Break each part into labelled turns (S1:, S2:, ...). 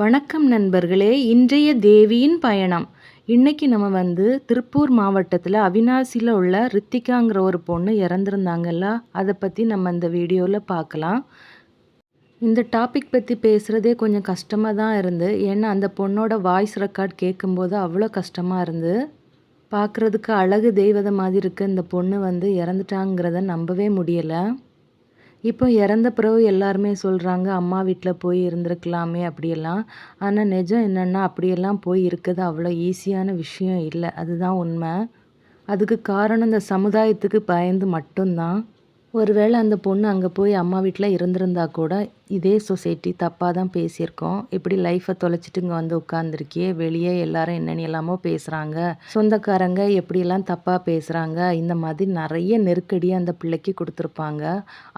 S1: வணக்கம் நண்பர்களே இன்றைய தேவியின் பயணம். இன்னைக்கு நம்ம வந்து திருப்பூர் மாவட்டத்தில் அவினாசியில் உள்ள ரித்திகாங்கிற ஒரு பொண்ணு இறந்துருந்தாங்கல்ல அதை பற்றி நம்ம இந்த வீடியோவில் பார்க்கலாம் இந்த டாபிக் பற்றி பேசுகிறதே கொஞ்சம் கஷ்டமாக தான் இருந்து ஏன்னா அந்த பொண்ணோட வாய்ஸ் ரெக்கார்ட் கேட்கும்போது அவ்வளோ கஷ்டமாக இருந்து பார்க்குறதுக்கு அழகு தெய்வத மாதிரி இருக்க இந்த பொண்ணு வந்து இறந்துட்டாங்கிறத நம்பவே முடியலை. இப்போ இறந்த பிறகு எல்லாருமே சொல்கிறாங்க அம்மா வீட்டில் போய் இருந்திருக்கலாமே அப்படியெல்லாம். ஆனால் நிஜம் என்னென்னா அப்படியெல்லாம் போய் இருக்கிறது அவ்வளோ ஈஸியான விஷயம் இல்லை. அதுதான் உண்மை. அதுக்கு காரணம் இந்த சமுதாயத்துக்கு பயந்து மட்டும்தான். ஒருவேளை அந்த பொண்ணு அங்கே போய் அம்மா வீட்டில் இருந்திருந்தா கூட இதே சொசைட்டி தப்பாக தான் பேசியிருக்கோம் இப்படி லைஃப்பை தொலைச்சிட்டு இங்கே வந்து உட்காந்துருக்கியே வெளியே எல்லாரும் என்னென்ன எல்லாமோ பேசுகிறாங்க சொந்தக்காரங்க எப்படியெல்லாம் தப்பாக பேசுகிறாங்க இந்த மாதிரி நிறைய நெருக்கடியை அந்த பிள்ளைக்கு கொடுத்துருப்பாங்க.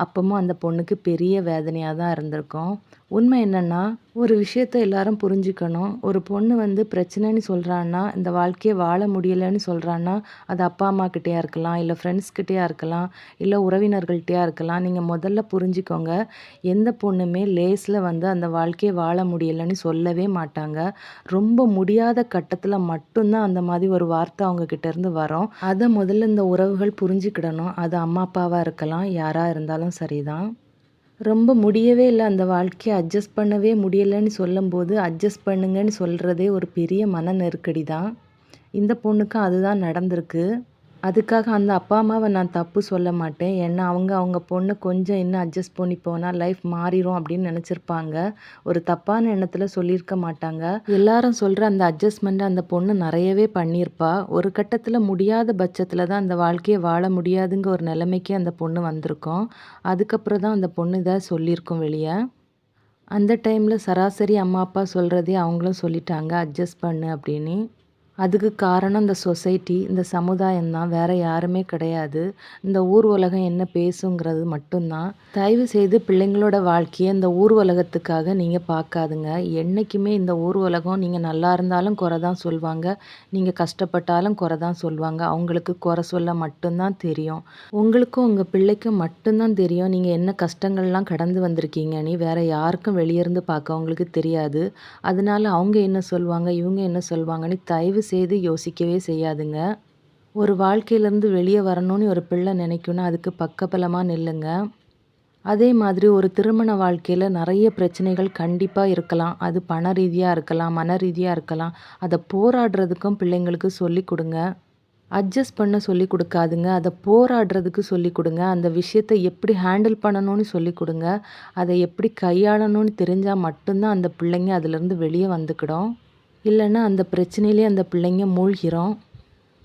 S1: அப்பமும் அந்த பொண்ணுக்கு பெரிய வேதனையாக தான் இருந்திருக்கும். உண்மை என்னென்னா ஒரு விஷயத்த எல்லாரும் புரிஞ்சுக்கணும். ஒரு பொண்ணு வந்து பிரச்சனைன்னு சொல்கிறான்னா இந்த வாழ்க்கையை வாழ முடியலைன்னு சொல்கிறான்னா அது அப்பா அம்மா கிட்டேயா இருக்கலாம் இல்லை ஃப்ரெண்ட்ஸ்கிட்டேயா இருக்கலாம் இல்லை உறவினர்கள்கிட்டயா இருக்கலாம். நீங்கள் முதல்ல புரிஞ்சுக்கோங்க எந்த பொண்ணு பொண்ணுமே லேஸில் வந்து அந்த வாழ்க்கையை வாழ முடியலைன்னு சொல்லவே மாட்டாங்க. ரொம்ப முடியாத கட்டத்தில் மட்டும்தான் அந்த மாதிரி ஒரு வார்த்தை அவங்க இருந்து வரும். அதை முதல்ல இந்த உறவுகள் புரிஞ்சுக்கிடணும். அது அம்மா அப்பாவாக இருக்கலாம் யாராக இருந்தாலும் சரிதான். ரொம்ப முடியவே இல்லை. அந்த வாழ்க்கையை அட்ஜஸ்ட் பண்ணவே முடியலைன்னு சொல்லும்போது அட்ஜஸ்ட் பண்ணுங்கன்னு சொல்கிறதே ஒரு பெரிய மன நெருக்கடி தான் இந்த பொண்ணுக்கும் அதுதான் நடந்திருக்கு. அதுக்காக அந்த அப்பா அம்மாவை நான் தப்பு சொல்ல மாட்டேன். ஏன்னா அவங்க அவங்க பொண்ணை கொஞ்சம் இன்னும் அட்ஜஸ்ட் பண்ணி போனால் லைஃப் மாறிடும் அப்படின்னு நினச்சிருப்பாங்க. ஒரு தப்பான எண்ணத்தில் சொல்லியிருக்க மாட்டாங்க. எல்லாரும் சொல்கிற அந்த அட்ஜஸ்ட்மெண்ட்டை அந்த பொண்ணு நிறையவே பண்ணியிருப்பா. ஒரு கட்டத்தில் முடியாத பட்சத்தில் தான் அந்த வாழ்க்கையை வாழ முடியாதுங்க ஒரு நிலைமைக்கு அந்த பொண்ணு வந்திருக்கோம். அதுக்கப்புறம் தான் அந்த பொண்ணு இதை சொல்லியிருக்கோம் வெளியே. அந்த டைமில் சராசரி அம்மா அப்பா சொல்கிறதே அவங்களும் சொல்லிட்டாங்க. அட்ஜஸ்ட் பண்ணு அப்படின்னு. அதுக்கு காரணம் இந்த சொசைட்டி இந்த சமுதாயம் தான் வேறு யாருமே கிடையாது. இந்த ஊர் உலகம் என்ன பேசுங்கிறது மட்டும்தான். தயவு செய்து பிள்ளைங்களோட வாழ்க்கையை இந்த ஊர் உலகத்துக்காக நீங்கள் பார்க்காதுங்க. என்றைக்குமே இந்த ஊர் உலகம் நீங்கள் நல்லா இருந்தாலும் குறை தான் சொல்லுவாங்க நீங்கள் கஷ்டப்பட்டாலும் குறை தான் சொல்லுவாங்க அவங்களுக்கு குறை சொல்ல மட்டும்தான் தெரியும். உங்களுக்கும் உங்கள் பிள்ளைக்கும் மட்டும்தான் தெரியும். நீங்கள் என்ன கஷ்டங்கள்லாம் கடந்து வந்திருக்கீங்க. நீ வேறு யாருக்கும் வெளியிருந்து பார்க்க அவங்களுக்கு தெரியாது. அதனால அவங்க என்ன சொல்லுவாங்க இவங்க என்ன சொல்லுவாங்கன்னு தயவு செய்து யோசிக்கவே செய்யாதுங்க. ஒரு வாழ்க்கையிலேருந்து வெளியே வரணும்னு ஒரு பிள்ளை நினைக்குன்னா அதுக்கு பக்கபலமாக நில்லுங்க. அதே மாதிரி ஒரு திருமண வாழ்க்கையில் நிறைய பிரச்சனைகள் கண்டிப்பாக இருக்கலாம். அது பண ரீதியாக இருக்கலாம் மன ரீதியாக இருக்கலாம். அதை போராடுறதுக்கும் பிள்ளைங்களுக்கு சொல்லி கொடுங்க. அட்ஜஸ்ட் பண்ண சொல்லி கொடுக்காதுங்க. அதை போராடுறதுக்கு சொல்லி கொடுங்க. அந்த விஷயத்தை எப்படி ஹேண்டில் பண்ணணும்னு சொல்லி கொடுங்க. அதை எப்படி கையாளணும்னு தெரிஞ்சால் மட்டும்தான் அந்த பிள்ளைங்க அதுலேருந்து வெளியே வந்துக்கிடும். இல்லைன்னா அந்த பிரச்சனையிலே அந்த பிள்ளைங்க மூழ்கிறோம்.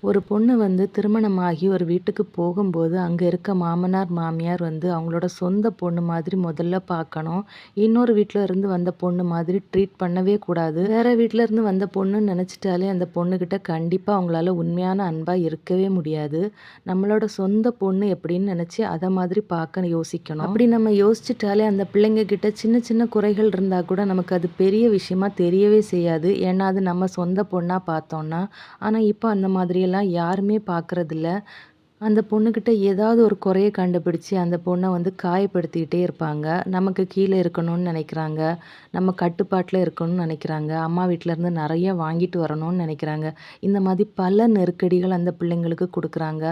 S1: ஒரு பொண்ணு வந்து திருமணமாகி ஒரு வீட்டுக்கு போகும்போது அங்கே இருக்க மாமனார் மாமியார் வந்து அவங்களோட சொந்த பொண்ணு மாதிரி முதல்ல பார்க்கணும். இன்னொரு வீட்டில் இருந்து வந்த பொண்ணு மாதிரி ட்ரீட் பண்ணவே கூடாது. வேறு வீட்டில் இருந்து வந்த பொண்ணுன்னு நினச்சிட்டாலே அந்த பொண்ணுக்கிட்ட கண்டிப்பாக அவங்களால உண்மையான அன்பாக இருக்கவே முடியாது. நம்மளோட சொந்த பொண்ணு எப்படின்னு நினச்சி அதை மாதிரி பார்க்க யோசிக்கணும். அப்படி நம்ம யோசிச்சுட்டாலே அந்த பிள்ளைங்க கிட்ட சின்ன சின்ன குறைகள் இருந்தால் கூட நமக்கு அது பெரிய விஷயமா தெரியவே செய்யாது. ஏன்னா அது நம்ம சொந்த பொண்ணாக பார்த்தோன்னா ஆனால் இப்போ அந்த மாதிரி எல்லாம் யாருமே பார்க்குறதில்ல அந்த பொண்ணுக்கிட்ட ஏதாவது ஒரு குறையை கண்டுபிடிச்சி அந்த பொண்ணை வந்து காயப்படுத்திக்கிட்டே இருப்பாங்க. நமக்கு கீழே இருக்கணும்னு நினைக்கிறாங்க. நம்ம கட்டுப்பாட்டில் இருக்கணும்னு நினைக்கிறாங்க. அம்மா வீட்டிலேருந்து நிறைய வாங்கிட்டு வரணும்னு நினைக்கிறாங்க. இந்த மாதிரி பல நெருக்கடிகள் அந்த பிள்ளைங்களுக்கு கொடுக்குறாங்க.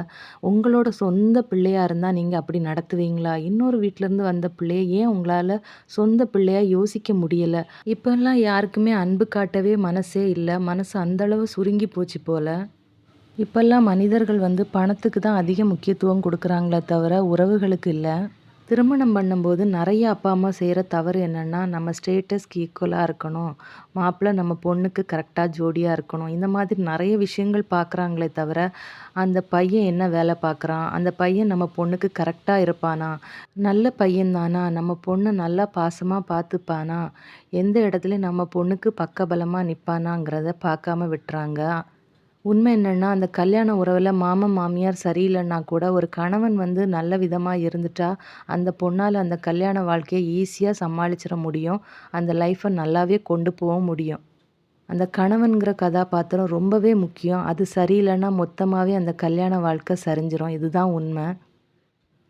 S1: உங்களோட சொந்த பிள்ளையாக இருந்தால் நீங்கள் அப்படி நடத்துவீங்களா? இன்னொரு வீட்டிலேருந்து வந்த பிள்ளைய ஏன் உங்களால் சொந்த பிள்ளையாக யோசிக்க முடியலை? இப்போல்லாம் யாருக்குமே அன்பு காட்டவே மனசே இல்லை. மனசு அந்தளவு சுருங்கி போச்சு போல். இப்போல்லாம் மனிதர்கள் வந்து பணத்துக்கு தான் அதிக முக்கியத்துவம் கொடுக்குறாங்களே தவிர உறவுகளுக்கு இல்லை. திருமணம் பண்ணும்போது நிறைய அப்பா அம்மா செய்கிற தவறு என்னென்னா நம்ம ஸ்டேட்டஸ்க்கு ஈக்குவலாக இருக்கணும். மாப்பிள்ளை நம்ம பொண்ணுக்கு கரெக்டாக ஜோடியாக இருக்கணும். இந்த மாதிரி நிறைய விஷயங்கள் பார்க்குறாங்களே தவிர அந்த பையன் என்ன வேலை பார்க்குறான்? அந்த பையன் நம்ம பொண்ணுக்கு கரெக்டாக இருப்பானா? நல்ல பையன் தானா? நம்ம பொண்ணை நல்லா பாசமாக பார்த்துப்பானா? எந்த இடத்துலையும் நம்ம பொண்ணுக்கு பக்கபலமாக நிற்பானாங்கிறத பார்க்காம விட்டுறாங்க. உண்மை என்னென்னா அந்த கல்யாண உறவில் மாமன் மாமியார் சரியில்லைன்னா கூட ஒரு கணவன் வந்து நல்ல விதமாக இருந்துட்டா அந்த பொண்ணால் அந்த கல்யாண வாழ்க்கையை ஈஸியாக சமாளிச்சிட முடியும். அந்த லைஃப்பை நல்லாவே கொண்டு போக முடியும். அந்த கணவன்கிற கதாபாத்திரம் ரொம்பவே முக்கியம். அது சரியில்லைன்னா மொத்தமாகவே அந்த கல்யாண வாழ்க்கை சரிஞ்சிரும். இதுதான் உண்மை.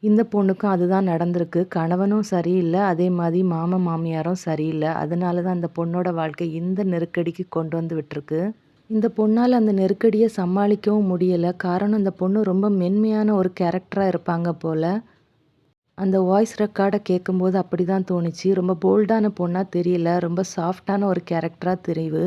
S1: இந்த பொண்ணுக்கும் அதுதான் நடந்திருக்கு. கணவனும் சரியில்லை. அதே மாதிரி மாமன், மாமியாரும் சரியில்லை. அதனால தான் அந்த பொண்ணோட வாழ்க்கை இந்த நெருக்கடிக்கு கொண்டு வந்து விட்டுருக்கு. இந்த பொண்ணால் அந்த நெருக்கடியை சமாளிக்கவும் முடியலை காரணம் இந்த பொண்ணு ரொம்ப மென்மையான ஒரு கேரக்டராக இருப்பாங்க போல் அந்த வாய்ஸ் ரெக்கார்டை கேட்கும்போது அப்படிதான் தோணுச்சு. ரொம்ப போல்டான பொண்ணாக தெரியல. ரொம்ப சாஃப்ட்டான ஒரு கேரக்டராக தெரிவு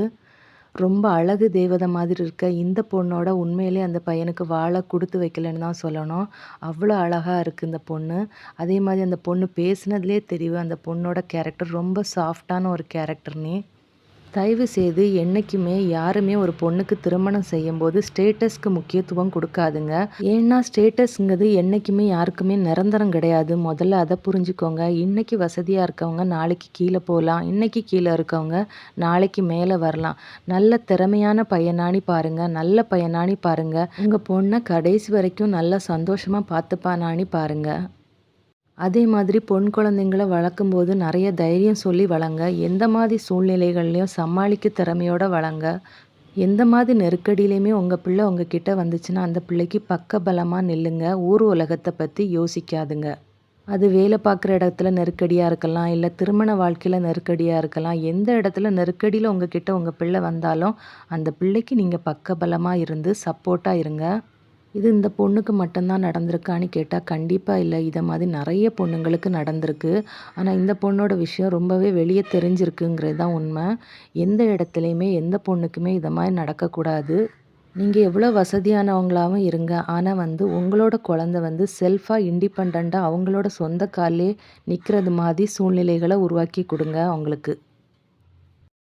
S1: ரொம்ப அழகு தேவதை மாதிரி இருக்க இந்த பொண்ணோட உண்மையிலே அந்த பையனுக்கு வாழை கொடுத்து வைக்கலன்னு தான் சொல்லணும். அவ்வளோ அழகாக இருக்குது இந்த பொண்ணு. அதே மாதிரி அந்த பொண்ணு பேசினதுலே தெரியும் அந்த பொண்ணோட கேரக்டர் ரொம்ப சாஃப்ட்டான ஒரு கேரக்டர்னே. தயவு செய்து என்றைக்குமே யாருமே ஒரு பொண்ணுக்கு திருமணம் செய்யும்போது ஸ்டேட்டஸ்க்கு முக்கியத்துவம் கொடுக்காதுங்க ஏன்னா ஸ்டேட்டஸ்ங்கிறது என்றைக்குமே யாருக்குமே நிரந்தரம் கிடையாது. முதல்ல அதை புரிஞ்சுக்கோங்க. இன்றைக்கி வசதியாக இருக்கவங்க நாளைக்கு கீழே போகலாம் இன்றைக்கி கீழே இருக்கவங்க நாளைக்கு மேலே வரலாம். நல்ல திறமையான பையனானி பாருங்கள் நல்ல பையனானி பாருங்கள் உங்கள் பொண்ணை கடைசி வரைக்கும் நல்லா சந்தோஷமாக பார்த்துப்பானானி பாருங்கள் அதே மாதிரி பொன் குழந்தைங்கள வளர்க்கும்போது நிறைய தைரியம் சொல்லி வளங்க. எந்த மாதிரி சூழ்நிலைகள்லையும் சமாளிக்க திறமையோட வளங்க. எந்த மாதிரி நெருக்கடியிலையுமே உங்கள் பிள்ளை உங்ககிட்ட வந்துச்சுன்னா, அந்த பிள்ளைக்கு பக்கபலமாக நில்லுங்க. ஊர் உலகத்தை பற்றி யோசிக்காதுங்க. அது வேலை பார்க்குற இடத்துல நெருக்கடியாக இருக்கலாம். இல்லை திருமண வாழ்க்கையில் நெருக்கடியாக இருக்கலாம். எந்த இடத்துல நெருக்கடியில் உங்கள் கிட்டே உங்கள் பிள்ளை வந்தாலும், அந்த பிள்ளைக்கு நீங்கள் பக்கபலமாக இருந்து சப்போர்ட்டாக இருங்க. இது இந்த பொண்ணுக்கு மட்டும்தான் நடந்திருக்கான்னு கேட்டால் கண்டிப்பாக இல்லை இதை மாதிரி நிறைய பொண்ணுங்களுக்கு நடந்திருக்கு. ஆனால் இந்த பொண்ணோட விஷயம் ரொம்பவே வெளியே தெரிஞ்சிருக்குங்கிறது தான் உண்மை எந்த இடத்துலையுமே எந்த பொண்ணுக்குமே இதை மாதிரி நடக்கக்கூடாது. நீங்கள் எவ்வளோ வசதியானவங்களாவும் இருங்க. ஆனால் வந்து உங்களோட குழந்தை வந்து செல்ஃபாக இண்டிபெண்ட்டாக அவங்களோட சொந்த காலே நிற்கிறது மாதிரி சூழ்நிலைகளை உருவாக்கி கொடுங்க அவங்களுக்கு.